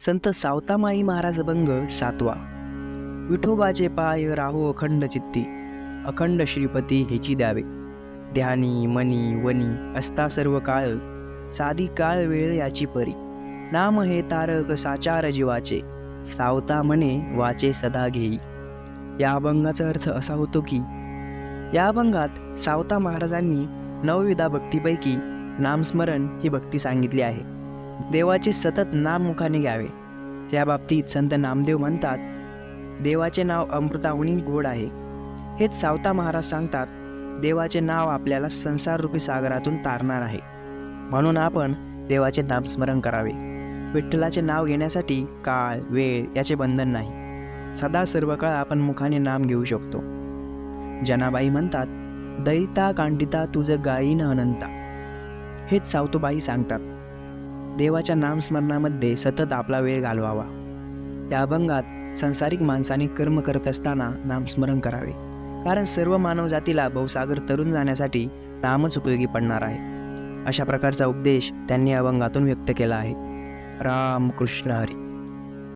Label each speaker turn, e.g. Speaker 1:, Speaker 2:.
Speaker 1: संत सावतामाई महाराज भंग सातवा. विठोबाचे पाय राहो अखंड चित्ती. अखंड श्रीपती हेची द्यावे. ध्यानी मनी वनी असता सर्व काळ. साधी काळ वेळ याची परी. नाम हे तारक साचार जीवाचे. सावता मने वाचे सदा घेई. या अभंगाचा अर्थ असा होतो की या अभंगात सावता महाराजांनी नवविधा भक्तीपैकी नामस्मरण ही भक्ती सांगितली आहे. देवाचे सतत नाम मुखाने घ्यावे. या बाबतीत संत नामदेव म्हणतात देवाचे नाव अमृताहुनी गोड आहे. हेच सावता महाराज सांगतात देवाचे नाव आपल्याला संसाररूपी सागरातून तारणार आहे. म्हणून आपण देवाचे नामस्मरण करावे. विठ्ठलाचे नाव घेण्यासाठी काळ वेळ याचे बंधन नाही. सदा सर्व काळ आपण मुखाने नाम घेऊ शकतो. जनाबाई म्हणतात दयिता कांडिता तुझं गायीन अनंता. हेच सावतोबाई सांगतात. देवाच्या नामस्मरणामध्ये सतत आपला वेळ घालवावा. या अभंगात संसारिक माणसाने कर्म करत असताना नामस्मरण करावे. कारण सर्व मानवजातीला बहुसागर तरुण जाण्यासाठी नामच उपयोगी पडणार आहे. अशा प्रकारचा उपदेश त्यांनी अभंगातून व्यक्त केला आहे. राम कृष्ण हरी.